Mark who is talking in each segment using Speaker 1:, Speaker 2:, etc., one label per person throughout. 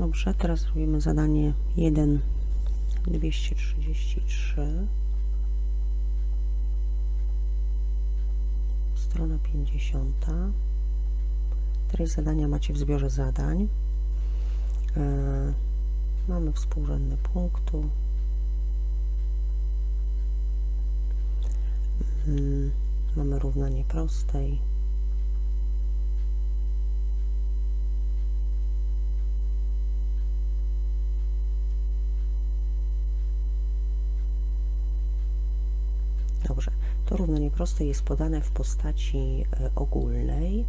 Speaker 1: Dobrze, teraz robimy zadanie 1 233 strona 50 treść zadania macie w zbiorze zadań. E, mamy współrzędne punktu. Mm, mamy równanie prostej Dobrze, to równanie proste jest podane w postaci e, ogólnej.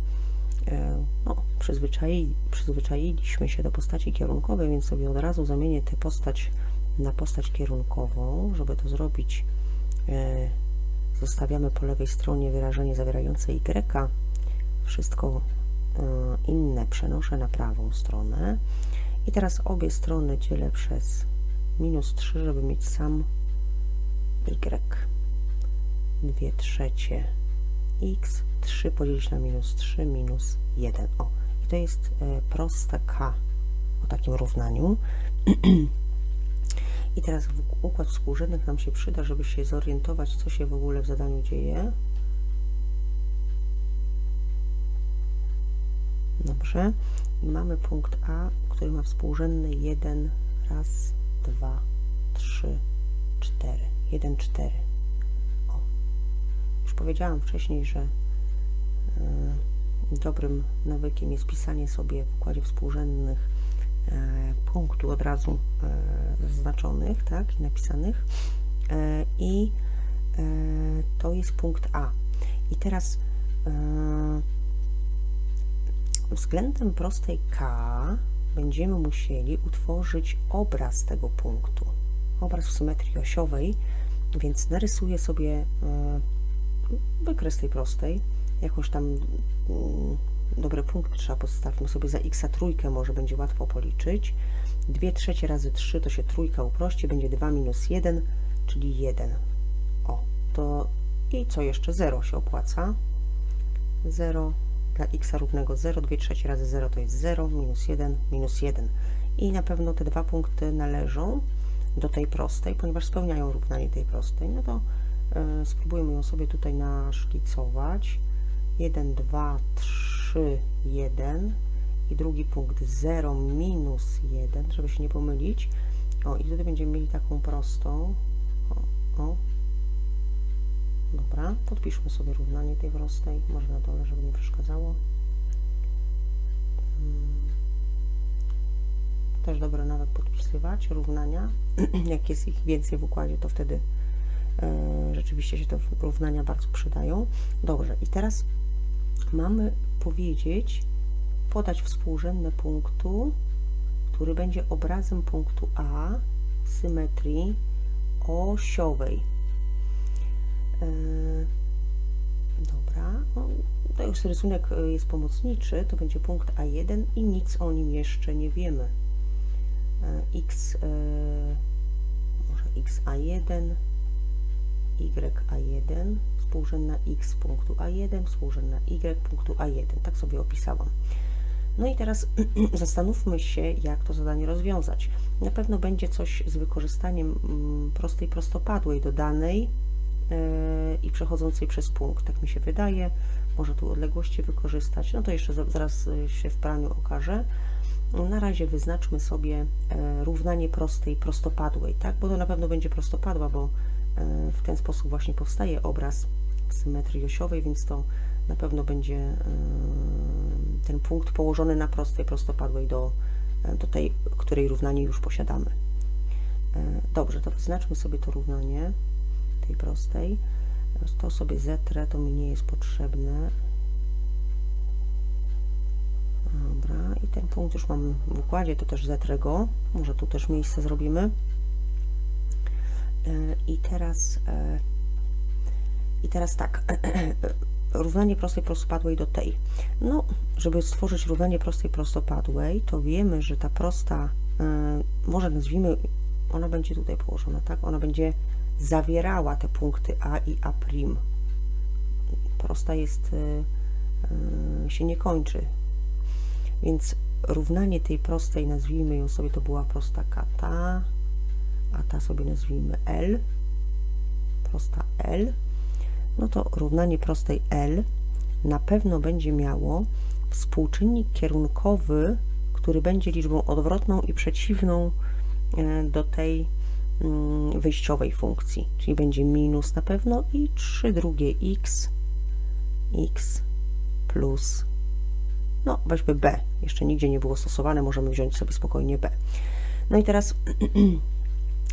Speaker 1: E, no, przyzwyczai, przyzwyczailiśmy się do postaci kierunkowej, więc sobie od razu zamienię tę postać na postać kierunkową. Żeby to zrobić, e, zostawiamy po lewej stronie wyrażenie zawierające y. Wszystko inne przenoszę na prawą stronę. I teraz obie strony dzielę przez minus 3, żeby mieć sam y. 2 trzecie x, 3 podzielić na minus 3, minus 1. O, i to jest e, proste k o takim równaniu. I teraz układ współrzędnych nam się przyda, żeby się zorientować, co się w ogóle w zadaniu dzieje. Dobrze. I mamy punkt A, który ma współrzędny 1, raz, 2, 3, 4. 1, 4. Już powiedziałam wcześniej, że e, dobrym nawykiem jest pisanie sobie w układzie współrzędnych e, punktu od razu e, zaznaczonych, tak, i napisanych. I to jest punkt A. I teraz względem prostej K będziemy musieli utworzyć obraz tego punktu. Obraz w symetrii osiowej, więc narysuję sobie wykres tej prostej, jakąś tam mm, dobre punkty trzeba postawmy sobie za x trójkę, może będzie łatwo policzyć. 2 trzecie razy 3 to się trójka uprości, będzie 2 minus 1, czyli 1. O, to i co jeszcze? 0 się opłaca. 0 dla x równego 0, 2 trzecie razy 0 to jest 0, minus 1, minus 1. I na pewno te dwa punkty należą do tej prostej, ponieważ spełniają równanie tej prostej. No to spróbujmy ją sobie tutaj naszlicować. 1, 2, 3, 1 i drugi punkt 0 minus 1, żeby się nie pomylić. O, i tutaj będziemy mieli taką prostą. O, o. Dobra, podpiszmy sobie równanie tej prostej, może na dole, żeby nie przeszkadzało. Hmm. Też dobre nawet podpisywać równania. Jak jest ich więcej w układzie, to wtedy E, rzeczywiście się te równania bardzo przydają. Dobrze, i teraz mamy powiedzieć, podać współrzędne punktu, który będzie obrazem punktu A symetrii osiowej. E, dobra, to już rysunek jest pomocniczy, to będzie punkt A1 i nic o nim jeszcze nie wiemy. E, x, może xa1, YA1 współrzędna X punktu A1 współrzędna Y punktu A1. Tak sobie opisałam. No i teraz zastanówmy się, jak to zadanie rozwiązać. Na pewno będzie coś z wykorzystaniem mm, prostej prostopadłej dodanej yy, i przechodzącej przez punkt. Tak mi się wydaje. Może tu odległości wykorzystać. No to jeszcze zaraz e, się w praniu okaże. Na razie wyznaczmy sobie e, równanie prostej prostopadłej, tak? Bo to na pewno będzie prostopadła, bo w ten sposób właśnie powstaje obraz symetrii osiowej, więc to na pewno będzie e, ten punkt położony na prostej prostopadłej do, e, do tej, której równanie już posiadamy. Dobrze, to wyznaczmy sobie to równanie tej prostej. To sobie zetrę, to mi nie jest potrzebne. Dobra, i ten punkt już mam w układzie, to też zetrę go. Może tu też miejsce zrobimy. E, I teraz, e, i teraz tak, równanie prostej prostopadłej do tej. No, żeby stworzyć równanie prostej prostopadłej, to wiemy, że ta prosta, e, może nazwijmy, ona będzie tutaj położona, tak? Ona będzie zawierała te punkty A i A'. Prosta jest, się nie kończy. Więc równanie tej prostej, nazwijmy ją sobie, to była prosta k ta, a ta sobie nazwijmy L, prosta L, no to równanie prostej L na pewno będzie miało współczynnik kierunkowy, który będzie liczbą odwrotną i przeciwną e, do tej mm, wyjściowej funkcji, czyli będzie minus na pewno i 3 drugie x, x plus, no weźmy b, jeszcze nigdzie nie było stosowane, możemy wziąć sobie spokojnie b. No i teraz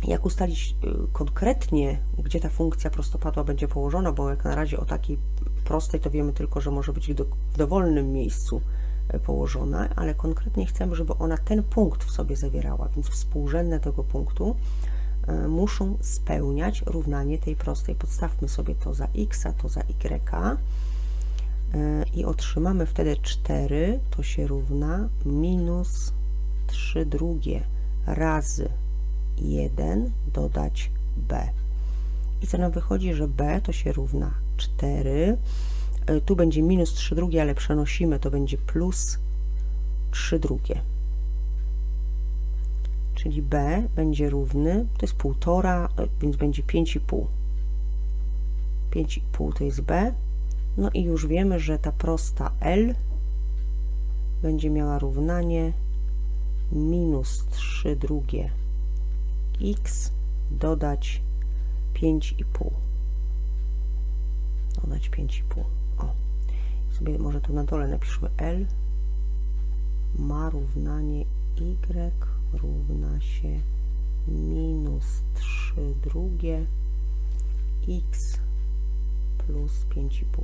Speaker 1: jak ustalić y, konkretnie, gdzie ta funkcja prostopadła będzie położona, bo jak na razie o takiej prostej to wiemy tylko, że może być w dowolnym miejscu y, położona, ale konkretnie chcemy, żeby ona ten punkt w sobie zawierała, więc współrzędne tego punktu y, muszą spełniać równanie tej prostej. Podstawmy sobie to za x, a to za y i otrzymamy wtedy 4, to się równa minus 3 drugie razy 1 dodać b. I co nam wychodzi, że b to się równa 4. E, tu będzie minus 3 drugie, ale przenosimy, to będzie plus 3 drugie. Czyli b będzie równy, to jest 1,5, e, więc będzie 5,5. 5,5 to jest b. No i już wiemy, że ta prosta L będzie miała równanie minus 3 drugie x dodać 5,5. Dodać 5,5. O. Sobie może tu na dole napiszmy L ma równanie y równa się minus 3 drugie x plus 5,5.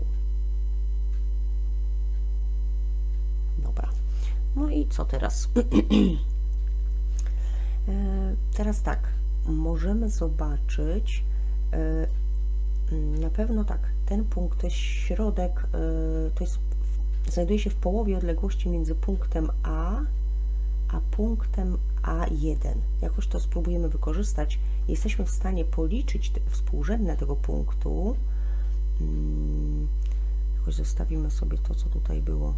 Speaker 1: Dobra. No i co teraz? E, teraz tak, możemy zobaczyć, e, na pewno tak, ten punkt to jest środek, e, to jest, znajduje się w połowie odległości między punktem A a punktem A1. Jakoś to spróbujemy wykorzystać. Jesteśmy w stanie policzyć współrzędne tego punktu. Mm, jakoś zostawimy sobie to, co tutaj było.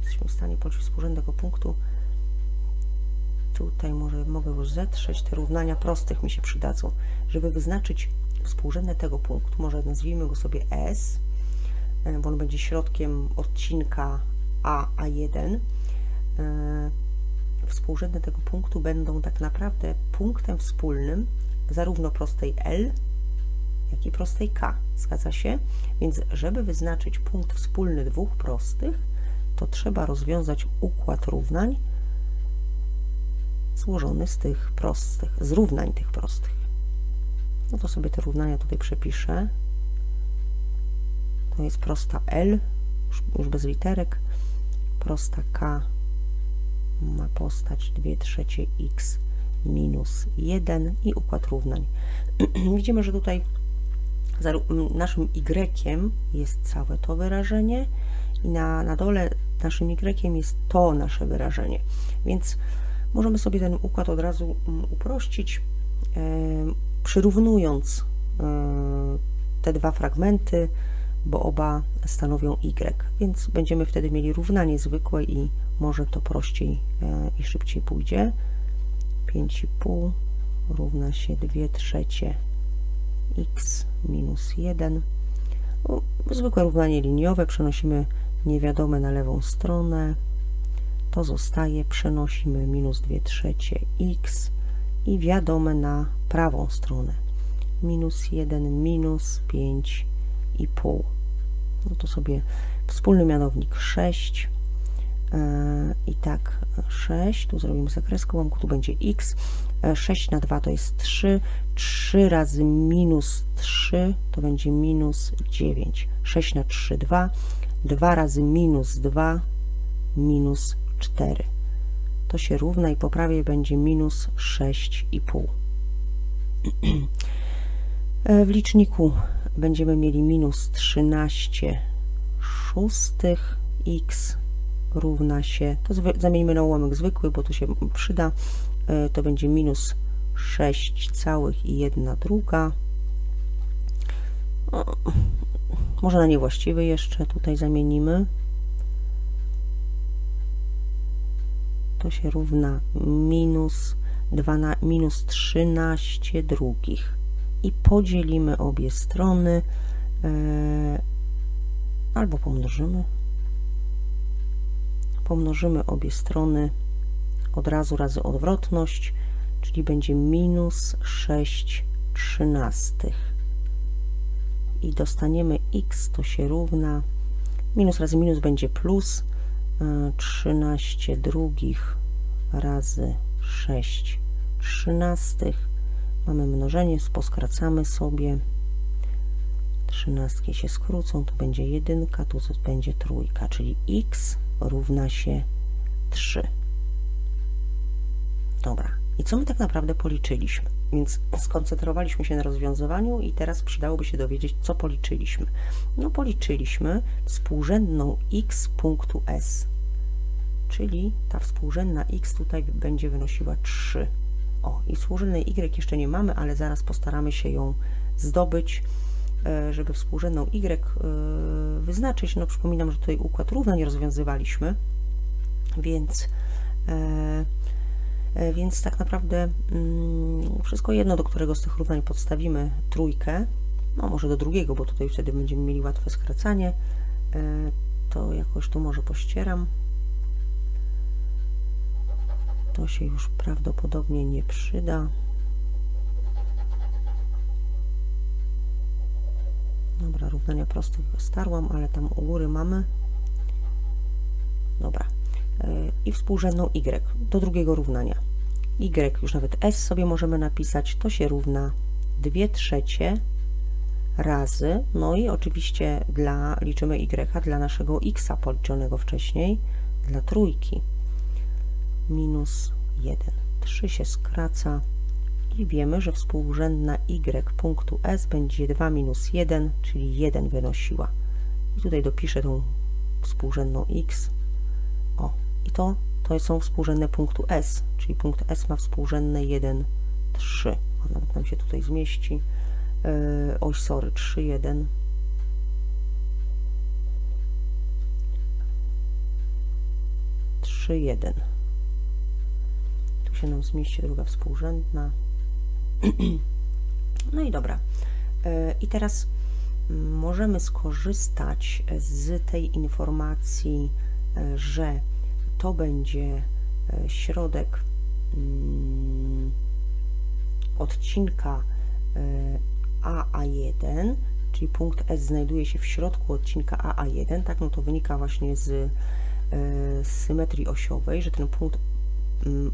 Speaker 1: Jesteśmy w stanie policzyć współrzędne tego punktu Tutaj może mogę już zetrzeć, te równania prostych mi się przydadzą, żeby wyznaczyć współrzędne tego punktu, może nazwijmy go sobie S, e, bo on będzie środkiem odcinka A, A1. E, współrzędne tego punktu będą tak naprawdę punktem wspólnym zarówno prostej L, jak i prostej K. Zgadza się? Więc żeby wyznaczyć punkt wspólny dwóch prostych, to trzeba rozwiązać układ równań złożony z tych prostych, z równań tych prostych. No to sobie te równania tutaj przepiszę. To jest prosta L, już, już bez literek. Prosta K ma postać 2 trzecie x minus 1 i układ równań. Widzimy, że tutaj naszym y jest całe to wyrażenie i na, na dole naszym y jest to nasze wyrażenie. Więc Możemy sobie ten układ od razu mm, uprościć, e, przyrównując e, te dwa fragmenty, bo oba stanowią y, więc będziemy wtedy mieli równanie zwykłe i może to prościej e, i szybciej pójdzie. 5,5 równa się 2 trzecie x minus 1. No, zwykłe równanie liniowe, przenosimy niewiadome na lewą stronę to zostaje, przenosimy minus 2 trzecie x i wiadome na prawą stronę. Minus 1, minus 5,5. No to sobie wspólny mianownik 6 e, i tak 6, tu zrobimy zakreskę łamku, tu będzie x, 6 e, na 2 to jest 3, 3 razy minus 3 to będzie minus 9, 6 na 3, 2, 2 razy minus 2, minus 4. To się równa i po prawej będzie minus 6,5. E, w liczniku będziemy mieli minus 13 szóstych x równa się, to zamieńmy na ułamek zwykły, bo tu się przyda, e, to będzie minus 6 całych i 1 druga. może na niewłaściwy jeszcze tutaj zamienimy to się równa minus, 12, minus 13 drugich. I podzielimy obie strony, e, albo pomnożymy. Pomnożymy obie strony od razu razy odwrotność, czyli będzie minus 6 trzynastych. I dostaniemy x to się równa, minus razy minus będzie plus, 13 drugich razy 6 trzynastych. Mamy mnożenie, poskracamy sobie. Trzynastki się skrócą, tu będzie jedynka, tu będzie trójka, czyli x równa się 3. Dobra, i co my tak naprawdę policzyliśmy? Więc skoncentrowaliśmy się na rozwiązywaniu i teraz przydałoby się dowiedzieć, co policzyliśmy. No policzyliśmy współrzędną x punktu S, czyli ta współrzędna x tutaj będzie wynosiła 3. O, i współrzędnej y jeszcze nie mamy, ale zaraz postaramy się ją zdobyć, e, żeby współrzędną y e, wyznaczyć. No przypominam, że tutaj układ równań rozwiązywaliśmy, więc e, więc tak naprawdę mm, wszystko jedno, do którego z tych równań podstawimy trójkę, no może do drugiego, bo tutaj wtedy będziemy mieli łatwe skracanie, to jakoś tu może pościeram. To się już prawdopodobnie nie przyda. Dobra, równania prostych starłam, ale tam u góry mamy. Dobra. E, i współrzędną y do drugiego równania. y już nawet s sobie możemy napisać, to się równa 2 trzecie razy, no i oczywiście dla, liczymy y dla naszego x policzonego wcześniej, dla trójki, minus 1. 3 się skraca i wiemy, że współrzędna y punktu s będzie 2 minus 1, czyli 1 wynosiła. I tutaj dopiszę tą współrzędną x. O, i to, to są współrzędne punktu S, czyli punkt S ma współrzędne 1, 3. O, nawet nam się tutaj zmieści. Yy, oj, sorry, 3, 1. Trzy, jeden. Się nam zmieści druga współrzędna. No i dobra. Yy, I teraz możemy skorzystać z tej informacji, yy, że to będzie e, środek mm, odcinka e, AA1, czyli punkt S znajduje się w środku odcinka AA1, tak, no to wynika właśnie z, e, symetrii osiowej, że ten punkt mm,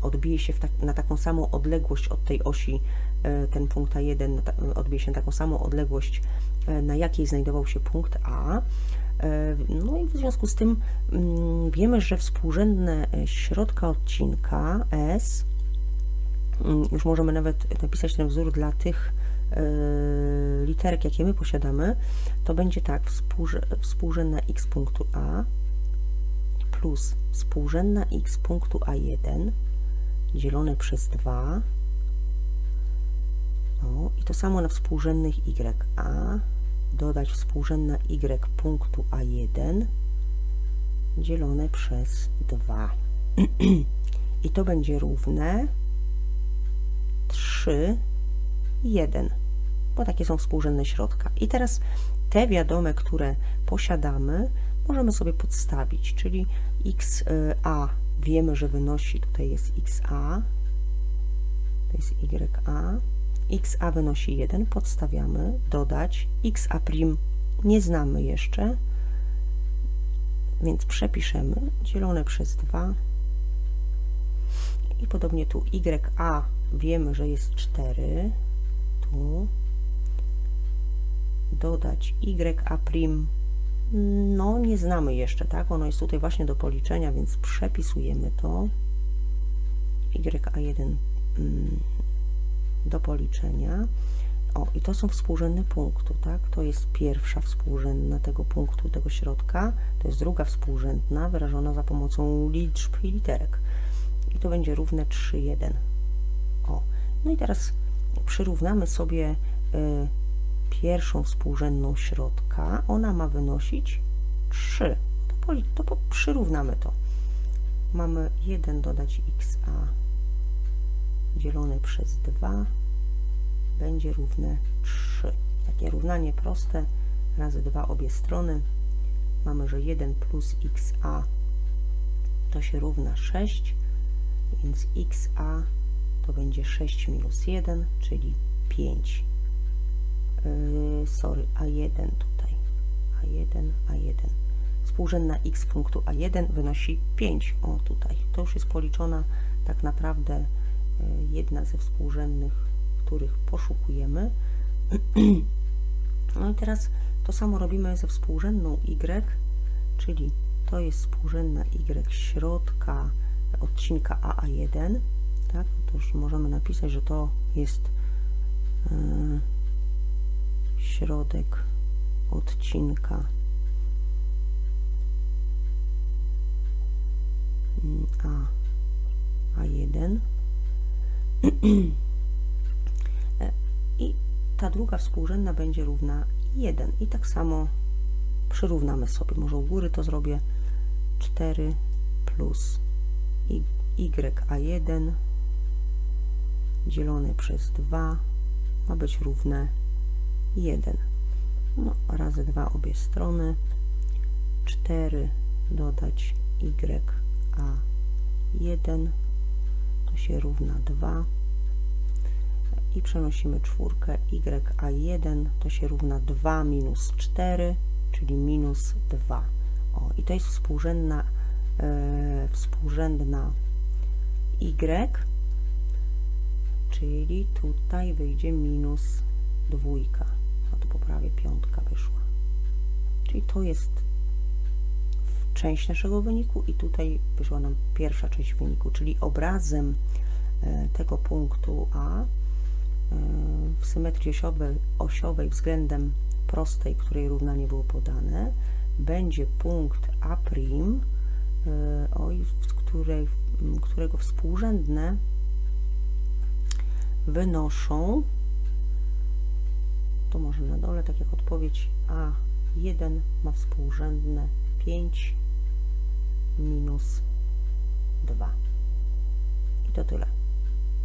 Speaker 1: odbije się tak, na taką samą odległość od tej osi, ten punkt A1 odbije się na taką samą odległość, na jakiej znajdował się punkt A, E, no i w związku z tym mm, wiemy, że współrzędne e, środka odcinka S, mm, już możemy nawet napisać ten wzór dla tych e, literek, jakie my posiadamy, to będzie tak, współrzędna x punktu A plus współrzędna x punktu A1 dzielone przez 2 no, i to samo na współrzędnych y a dodać współrzędna y punktu A1 dzielone przez 2. I to będzie równe 3, 1, bo takie są współrzędne środka. I teraz te wiadome, które posiadamy, możemy sobie podstawić, czyli xa wiemy, że wynosi, tutaj jest xa, to jest ya, xa wynosi 1, podstawiamy, dodać, xa' nie znamy jeszcze, więc przepiszemy, dzielone przez 2 i podobnie tu ya wiemy, że jest 4, tu. Dodać ya', no nie znamy jeszcze, tak, ono jest tutaj właśnie do policzenia, więc przepisujemy to, ya1 do policzenia. O, i to są współrzędne punktu, tak? To jest pierwsza współrzędna tego punktu, tego środka, to jest druga współrzędna, wyrażona za pomocą liczb i literek. I to będzie równe 3, 1. O, no i teraz przyrównamy sobie y, pierwszą współrzędną środka. Ona ma wynosić 3. To, to przyrównamy to. mamy 1 dodać xa dzielone przez 2 będzie równe 3. Takie równanie proste, razy 2 obie strony. Mamy, że 1 plus xa to się równa 6, więc xa to będzie 6 minus 1, czyli 5. Yy, sorry, a1 tutaj. a1, a1. Współrzędna x punktu a1 wynosi 5. O, tutaj. To już jest policzona tak naprawdę yy, jedna ze współrzędnych, których poszukujemy. No i teraz to samo robimy ze współrzędną y, czyli to jest współrzędna y środka odcinka AA1, tak? To już możemy napisać, że to jest yy, środek odcinka. A, A1 E, i ta druga współrzędna będzie równa 1 i tak samo przyrównamy sobie, może u góry to zrobię 4 plus y a1 dzielone przez 2 ma być równe 1. No, razy 2 obie strony. 4 dodać y a1 to się równa 2 i przenosimy czwórkę y a1 to się równa 2 minus 4 czyli minus 2 o, i to jest współrzędna e, współrzędna y czyli tutaj wyjdzie minus dwójka. a prawie piątka wyszła. Czyli to jest część naszego wyniku i tutaj wyszła nam pierwsza część wyniku, czyli obrazem e, tego punktu A e, w symetrii osiowej, osiowej względem prostej, której równanie było podane, będzie punkt A', e, którego współrzędne wynoszą, to może na dole, tak jak odpowiedź A1 ma współrzędne 5 minus 2. I to tyle.